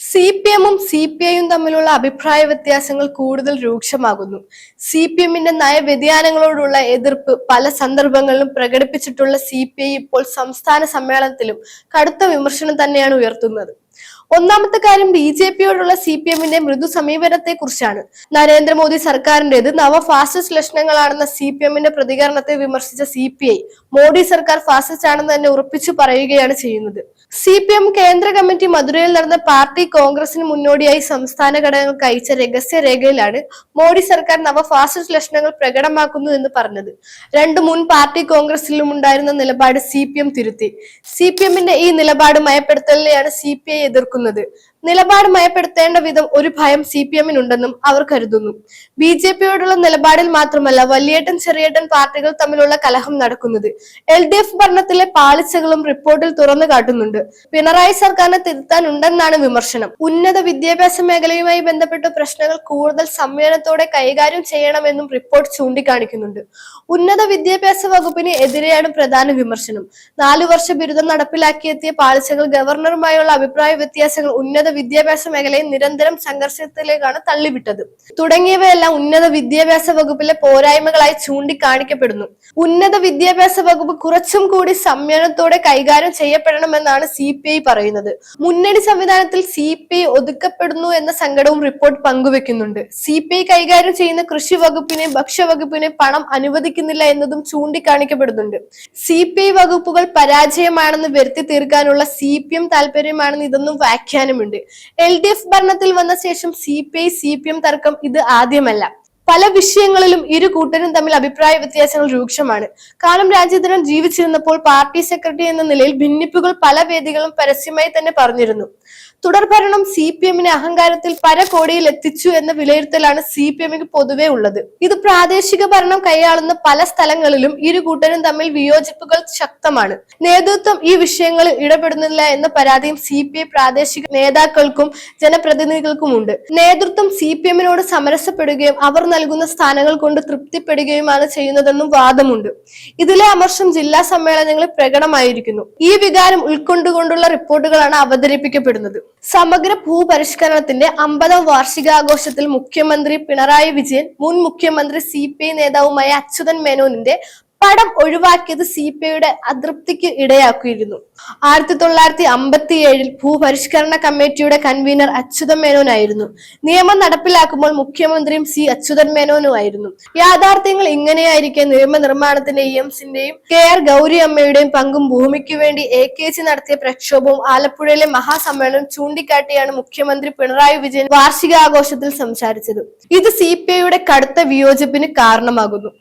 C P എമ്മും C P ഐയും തമ്മിലുള്ള അഭിപ്രായ വ്യത്യാസങ്ങൾ കൂടുതൽ രൂക്ഷമാകുന്നു. സി പി എമ്മിന്റെ നയവ്യതിയാനങ്ങളോടുള്ള എതിർപ്പ് പല സന്ദർഭങ്ങളിലും പ്രകടിപ്പിച്ചിട്ടുള്ള സി പി ഐ ഇപ്പോൾ സംസ്ഥാന സമ്മേളനത്തിലും കടുത്ത വിമർശനം തന്നെയാണ് ഉയർത്തുന്നത്. ഒന്നാമത്തെ കാര്യം ബി ജെ പിയോടുള്ള സി പി എമ്മിന്റെ മൃദു സമീപനത്തെ കുറിച്ചാണ് നരേന്ദ്രമോദി സർക്കാരിന്റേത് നവ ഫാസിസ്റ്റ് ലക്ഷണങ്ങളാണെന്ന സി പി എമ്മിന്റെ പ്രതികരണത്തെ വിമർശിച്ച സി പി ഐ മോഡി സർക്കാർ ഫാസിസ്റ്റ് ആണെന്ന് തന്നെ ഉറപ്പിച്ചു പറയുകയാണ് ചെയ്യുന്നത്. സി പി എം കേന്ദ്ര കമ്മിറ്റി മധുരയിൽ നടന്ന പാർട്ടി കോൺഗ്രസിന് മുന്നോടിയായി സംസ്ഥാന ഘടകങ്ങൾക്ക് അയച്ച രഹസ്യ രേഖയിലാണ് മോഡി സർക്കാർ നവ ഫാസിസ്റ്റ് ലക്ഷണങ്ങൾ പ്രകടമാക്കുന്നു എന്ന് പറഞ്ഞത്. രണ്ടു മുൻ പാർട്ടി കോൺഗ്രസിലും ഉണ്ടായിരുന്ന നിലപാട് സി പി എം തിരുത്തി. സി പി എമ്മിന്റെ ഈ നിലപാട് മയപ്പെടുത്തലിനെയാണ് സി പി ഐ എതിർക്കുന്നത്. നിലപാട് മയപ്പെടുത്തേണ്ട വിധം ഒരു ഭയം സി പി എമ്മിനുണ്ടെന്നും അവർ കരുതുന്നു. ബി ജെ പിയോടുള്ള നിലപാടിൽ മാത്രമല്ല വലിയേട്ടൻ ചെറിയേട്ടൻ പാർട്ടികൾ തമ്മിലുള്ള കലഹം നടക്കുന്നത്. എൽ ഡി എഫ് ഭരണത്തിലെ പാളിച്ചകളും റിപ്പോർട്ടിൽ തുറന്നു കാട്ടുന്നുണ്ട്. പിണറായി സർക്കാരിനെ തിരുത്താനുണ്ടെന്നാണ് വിമർശനം. ഉന്നത വിദ്യാഭ്യാസ മേഖലയുമായി ബന്ധപ്പെട്ട പ്രശ്നങ്ങൾ കൂടുതൽ സംയമനത്തോടെ കൈകാര്യം ചെയ്യണമെന്നും റിപ്പോർട്ട് ചൂണ്ടിക്കാണിക്കുന്നുണ്ട്. ഉന്നത വിദ്യാഭ്യാസ വകുപ്പിന് എതിരെയാണ് പ്രധാന വിമർശനം. നാലു വർഷ ബിരുദം നടപ്പിലാക്കിയെത്തിയ പാളിച്ചകൾ ഗവർണറുമായുള്ള അഭിപ്രായ വ്യത്യാസങ്ങൾ ഉന്നത വിദ്യാഭ്യാസ മേഖലയെ നിരന്തരം സംഘർഷത്തിലേക്കാണ് തള്ളിവിട്ടത്. തുടങ്ങിയവയെല്ലാം ഉന്നത വിദ്യാഭ്യാസ വകുപ്പിലെ പോരായ്മകളായി ചൂണ്ടിക്കാണിക്കപ്പെടുന്നു. ഉന്നത വിദ്യാഭ്യാസ വകുപ്പ് കുറച്ചും കൂടി സംയമനത്തോടെ കൈകാര്യം ചെയ്യപ്പെടണമെന്നാണ് സി പി ഐ പറയുന്നത്. മുന്നണി സംവിധാനത്തിൽ സി പി ഐ ഒതുക്കപ്പെടുന്നു എന്ന സങ്കടവും റിപ്പോർട്ട് പങ്കുവെക്കുന്നുണ്ട്. സി പി ഐ കൈകാര്യം ചെയ്യുന്ന കൃഷി വകുപ്പിനെ ഭക്ഷ്യവകുപ്പിനെ പണം അനുവദിക്കുന്നില്ല എന്നതും ചൂണ്ടിക്കാണിക്കപ്പെടുന്നുണ്ട്. സി പി ഐ വകുപ്പുകൾ പരാജയമാണെന്ന് വരുത്തി തീർക്കാനുള്ള സി പി എം താല്പര്യമാണെന്ന് ഇതൊന്നും വ്യാഖ്യാനമുണ്ട്. എൽ ഡി എഫ് ഭരണത്തിൽ വന്ന ശേഷം C P I C P M തർക്കം ഇത് ആദ്യമല്ല. പല വിഷയങ്ങളിലും ഇരു കൂട്ടരും തമ്മിൽ അഭിപ്രായ വ്യത്യാസങ്ങൾ രൂക്ഷമാണ്. കാലം രാജേന്ദ്രൻ ജീവിച്ചിരുന്നപ്പോൾ പാർട്ടി സെക്രട്ടറി എന്ന നിലയിൽ ഭിന്നിപ്പുകൾ പല വേദികളും പരസ്യമായി തന്നെ പറഞ്ഞിരുന്നു. തുടർഭരണം സി പി എമ്മിനെ അഹങ്കാരത്തിൽ പരകോടിയിൽ എത്തിച്ചു എന്ന വിലയിരുത്തലാണ് സി പി എമ്മിന് പൊതുവെ ഉള്ളത്. ഇത് പ്രാദേശിക ഭരണം കൈയാളുന്ന പല സ്ഥലങ്ങളിലും ഇരു കൂട്ടരും തമ്മിൽ വിയോജിപ്പുകൾ ശക്തമാണ്. നേതൃത്വം ഈ വിഷയങ്ങളിൽ ഇടപെടുന്നില്ല എന്ന പരാതിയും സി പി ഐ പ്രാദേശിക നേതാക്കൾക്കും ജനപ്രതിനിധികൾക്കും ഉണ്ട് നേതൃത്വം സി പി എമ്മിനോട് സമരസപ്പെടുകയും അവർ നൽകുന്ന സ്ഥാനങ്ങൾ കൊണ്ട് തൃപ്തിപ്പെടുകയുമാണ് ചെയ്യുന്നതെന്നും വാദമുണ്ട്. ഇതിലെ അമർഷം ജില്ലാ സമ്മേളനങ്ങളിൽ പ്രകടമായിരിക്കുന്നു. ഈ വികാരം ഉൾക്കൊണ്ടുകൊണ്ടുള്ള റിപ്പോർട്ടുകളാണ് അവതരിപ്പിക്കപ്പെടുന്നത്. സമഗ്ര ഭൂപരിഷ്കരണത്തിന്റെ അമ്പതാം വാർഷികാഘോഷത്തിൽ മുഖ്യമന്ത്രി പിണറായി വിജയൻ മുൻ മുഖ്യമന്ത്രി സി പി ഐ നേതാവുമായ അച്യുതൻ മേനോനിന്റെ പടം ഒഴിവാക്കിയത് സി പി ഐയുടെ അതൃപ്തിക്ക് ഇടയാക്കിയിരുന്നു. ആയിരത്തി തൊള്ളായിരത്തി അമ്പത്തി ഏഴിൽ ഭൂപരിഷ്കരണ കമ്മിറ്റിയുടെ കൺവീനർ അച്യുതൻ മേനോനായിരുന്നു. നിയമം നടപ്പിലാക്കുമ്പോൾ മുഖ്യമന്ത്രിയും സി അച്യുതൻ മേനോനുമായിരുന്നു. യാഥാർത്ഥ്യങ്ങൾ ഇങ്ങനെയായിരിക്കെ നിയമനിർമ്മാണത്തിന്റെ ഇ എംസിന്റെയും കെ ആർ ഗൗരി അമ്മയുടെയും പങ്കും ഭൂമിക്ക് വേണ്ടി എ കെ സി നടത്തിയ പ്രക്ഷോഭവും ആലപ്പുഴയിലെ മഹാസമ്മേളനം ചൂണ്ടിക്കാട്ടിയാണ് മുഖ്യമന്ത്രി പിണറായി വിജയൻ വാർഷികാഘോഷത്തിൽ സംസാരിച്ചത്. ഇത് സി പി ഐയുടെ കടുത്ത വിയോജിപ്പിന് കാരണമാകുന്നു.